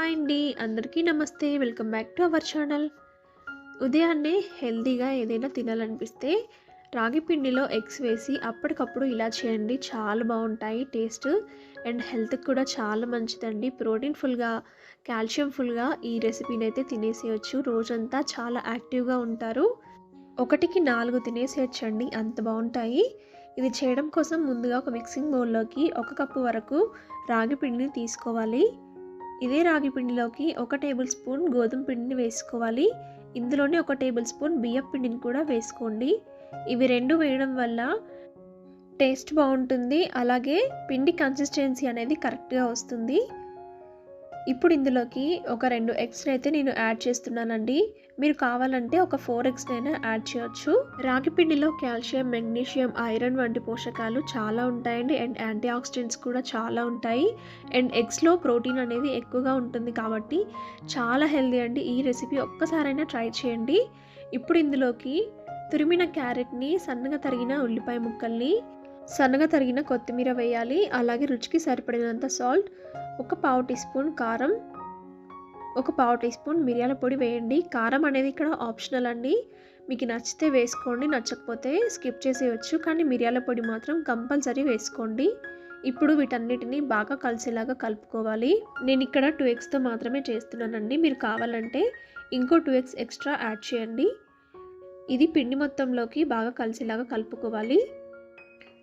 Hi అండి అందరికీ నమస్తే welcome back to our channel. ఉదయాన్నే హెల్తీగా ఏదైనా తినాలనిపిస్తే రాగి పిండిలో ఎగ్స్ వేసి అప్పటికప్పుడు ఇలా చేయండి చాలా బాగుంటాయి టేస్ట్ అండ్ హెల్త్కి కూడా చాలా మంచిదండి. ప్రోటీన్ ఫుల్గా కాల్షియం ఫుల్గా ఈ రెసిపీని అయితే తినేసేయచ్చు. రోజంతా చాలా యాక్టివ్గా ఉంటారు. ఒకటికి నాలుగు తినేసేయచ్చండి అంత బాగుంటాయి. ఇది చేయడం కోసం ముందుగా ఒక మిక్సింగ్ బౌల్లోకి ఒక కప్పు వరకు రాగి పిండిని తీసుకోవాలి. ఇదే రాగి పిండిలోకి ఒక టేబుల్ స్పూన్ గోధుమ పిండిని వేసుకోవాలి. ఇందులోనే ఒక టేబుల్ స్పూన్ బియ్యం పిండిని కూడా వేసుకోండి. ఇవి రెండు వేయడం వల్ల టేస్ట్ బాగుంటుంది. అలాగే పిండి కన్సిస్టెన్సీ అనేది కరెక్ట్గా వస్తుంది. ఇప్పుడు ఇందులోకి ఒక రెండు ఎగ్స్ అయితే నేను యాడ్ చేస్తున్నానండి. మీరు కావాలంటే ఒక ఫోర్ ఎక్స్ అయినా యాడ్ చేయొచ్చు. రాగి పిండిలో కాల్షియం మెగ్నీషియం ఐరన్ వంటి పోషకాలు చాలా ఉంటాయండి. అండ్ యాంటీ ఆక్సిడెంట్స్ కూడా చాలా ఉంటాయి. అండ్ ఎగ్స్లో ప్రోటీన్ అనేది ఎక్కువగా ఉంటుంది కాబట్టి చాలా హెల్దీ అండి. ఈ రెసిపీ ఒక్కసారైనా ట్రై చేయండి. ఇప్పుడు ఇందులోకి తురిమిన క్యారెట్ని సన్నగా తరిగిన ఉల్లిపాయ ముక్కల్ని సన్నగా తరిగిన కొత్తిమీర వేయాలి. అలాగే రుచికి సరిపడినంత సాల్ట్ ఒక పావు టీ స్పూన్ కారం ఒక పావు టీ స్పూన్ మిరియాల పొడి వేయండి. కారం అనేది ఇక్కడ ఆప్షనల్ అండి. మీకు నచ్చితే వేసుకోండి నచ్చకపోతే స్కిప్ చేసేయచ్చు. కానీ మిరియాల పొడి మాత్రం కంపల్సరీ వేసుకోండి. ఇప్పుడు వీటన్నిటిని బాగా కలిసేలాగా కలుపుకోవాలి. నేను ఇక్కడ టూ ఎగ్స్తో మాత్రమే చేస్తున్నానండి. మీరు కావాలంటే ఇంకో టూ ఎగ్స్ ఎక్స్ట్రా యాడ్ చేయండి. ఇది పిండి మొత్తంలోకి బాగా కలిసేలాగా కలుపుకోవాలి.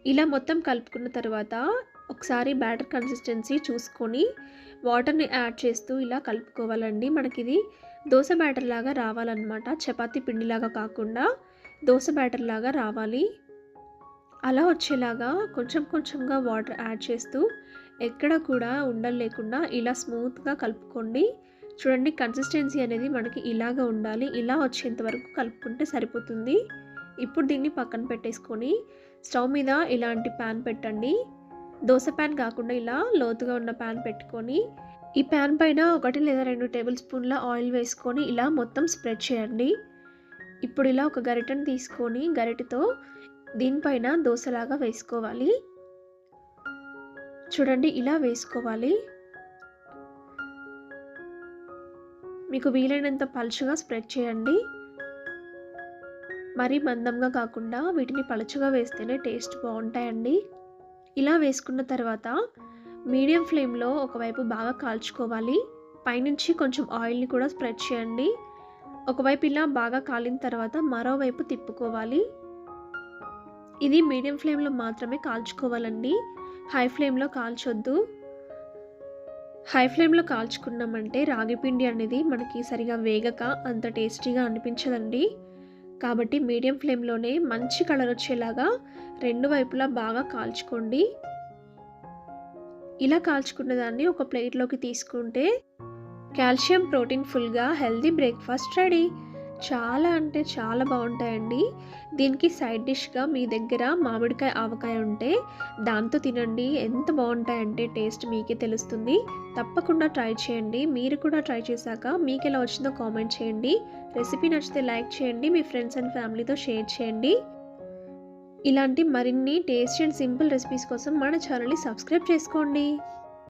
ఇలా మొత్తం కలుపుకున్న తర్వాత ఒకసారి బ్యాటర్ కన్సిస్టెన్సీ చూసుకొని వాటర్ని యాడ్ చేస్తూ ఇలా కలుపుకోవాలండి. మనకి ఇది దోశ బ్యాటర్ లాగా రావాలన్నమాట. చపాతీ పిండిలాగా కాకుండా దోశ బ్యాటర్ లాగా రావాలి. అలా వచ్చేలాగా కొంచెం కొంచెంగా వాటర్ యాడ్ చేస్తూ ఎక్కడ కూడా ఉండలు లేకుండా ఇలా స్మూత్గా కలుపుకోండి. చూడండి కన్సిస్టెన్సీ అనేది మనకి ఇలాగా ఉండాలి. ఇలా వచ్చేంత వరకు కలుపుకుంటే సరిపోతుంది. ఇప్పుడు దీన్ని పక్కన పెట్టేసుకొని స్టవ్ మీద ఇలాంటి ప్యాన్ పెట్టండి. దోశ ప్యాన్ కాకుండా ఇలా లోతుగా ఉన్న ప్యాన్ పెట్టుకొని ఈ ప్యాన్ పైన ఒకటి లేదా రెండు టేబుల్ స్పూన్ల ఆయిల్ వేసుకొని ఇలా మొత్తం స్ప్రెడ్ చేయండి. ఇప్పుడు ఇలా ఒక గరిటను తీసుకొని గరిటతో దీనిపైన దోశలాగా వేసుకోవాలి. చూడండి ఇలా వేసుకోవాలి. మీకు వీలైనంత పలుచుగా స్ప్రెడ్ చేయండి. మరీ మందంగా కాకుండా వీటిని పలుచుగా వేస్తేనే టేస్ట్ బాగుంటాయండి. ఇలా వేసుకున్న తర్వాత మీడియం ఫ్లేమ్లో ఒకవైపు బాగా కాల్చుకోవాలి. పైనుంచి కొంచెం ఆయిల్ని కూడా స్ప్రెడ్ చేయండి. ఒకవైపు ఇలా బాగా కాలిన తర్వాత మరోవైపు తిప్పుకోవాలి. ఇది మీడియం ఫ్లేమ్లో మాత్రమే కాల్చుకోవాలండి. హై ఫ్లేమ్లో కాల్చొద్దు. హై ఫ్లేమ్లో కాల్చుకున్నామంటే రాగిపిండి అనేది మనకి సరిగా వేగక అంత టేస్టీగా అనిపించదండి. కాబట్టి మీడియం ఫ్లేమ్లోనే మంచి కలర్ వచ్చేలాగా రెండు వైపులా బాగా కాల్చుకోండి. ఇలా కాల్చుకున్న దాన్ని ఒక ప్లేట్లోకి తీసుకుంటే కాల్షియం ప్రోటీన్ ఫుల్గా హెల్దీ బ్రేక్ఫాస్ట్ రెడీ. చాలా అంటే చాలా బాగుంటాయండి. దీనికి సైడ్ డిష్గా మీ దగ్గర మామిడికాయ ఆవకాయ ఉంటే దాంతో తినండి. ఎంత బాగుంటాయంటే టేస్ట్ మీకే తెలుస్తుంది. తప్పకుండా ట్రై చేయండి. మీరు కూడా ట్రై చేశాక మీకు ఎలా వచ్చిందో కామెంట్ చేయండి. రెసిపీ నచ్చితే లైక్ చేయండి. మీ ఫ్రెండ్స్ అండ్ ఫ్యామిలీతో షేర్ చేయండి. ఇలాంటి మరిన్ని టేస్ట్ అండ్ సింపుల్ రెసిపీస్ కోసం మన ఛానల్ని సబ్స్క్రైబ్ చేసుకోండి.